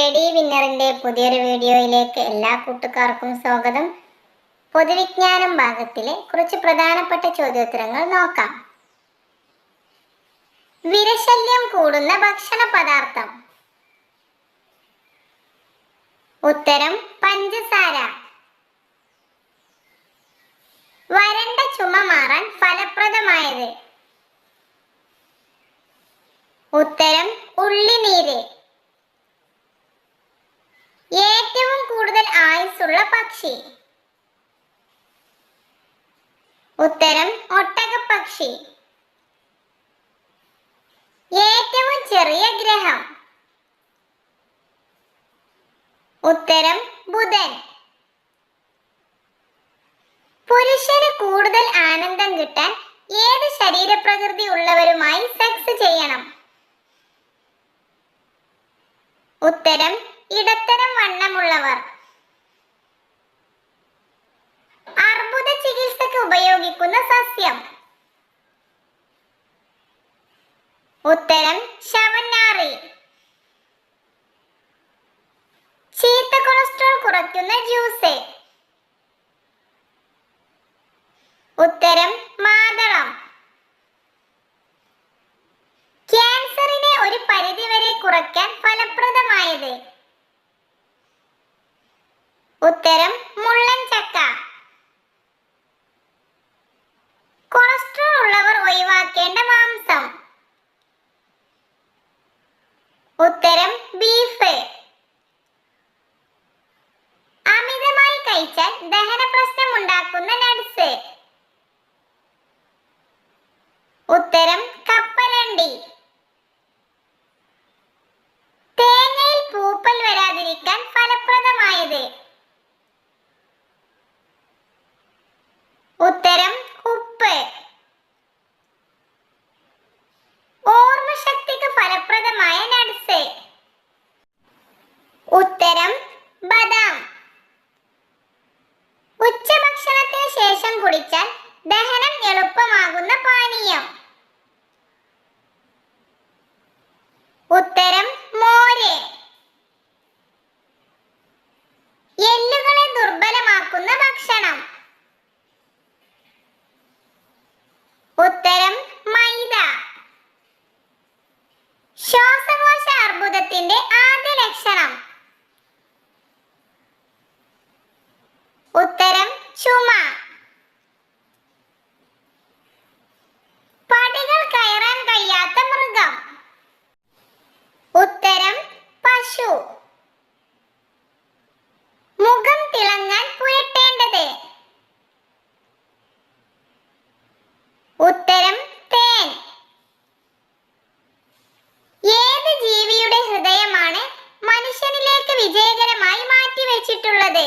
Study വിന്നറിന്റെ പുതിയൊരു വീഡിയോയിലേക്ക് എല്ലാ കൂട്ടുകാർക്കും സ്വാഗതം. പൊതുവിജ്ഞാനം ഭാഗത്തിലെ കുറച്ച് പ്രധാനപ്പെട്ട ചോദ്യോത്തരങ്ങൾ നോക്കാം. വിരശല്യം കൂടുന്ന ഭക്ഷണ പദാർത്ഥം. ഉത്തരം പഞ്ചസാര. വരണ്ട ചുമ മാറാൻ ഫലപ്രദമായത്. ഉത്തരം ഉള്ളിനീര്. ഏറ്റവും കൂടുതൽ ആയുസ്സുള്ള പക്ഷി. ഉത്തരം ഒട്ടകപ്പക്ഷി. ഏറ്റവും ചെറിയ ഗ്രഹം. ഉത്തരം ബുധൻ. പുരുഷന് കൂടുതൽ ആനന്ദം കിട്ടാൻ ഏത് ശരീരപ്രകൃതി ഉള്ളവരുമായി സെക്സ് ചെയ്യണം? ഉത്തരം ഇടത്തരം വണ്ണമുള്ളവർ. അർബുദ ചികിത്സക്ക് ഉപയോഗിക്കുന്ന സസ്യം. ഉത്തരം ശവന്നാറി ചീത്ത കൊളസ്ട്രോൾ കുറയ്ക്കുന്ന ജ്യൂസ്. ഉത്തരം ഉത്തരം Selam. വിജയകരമായി മാറ്റിവെച്ചിട്ടുള്ളത്.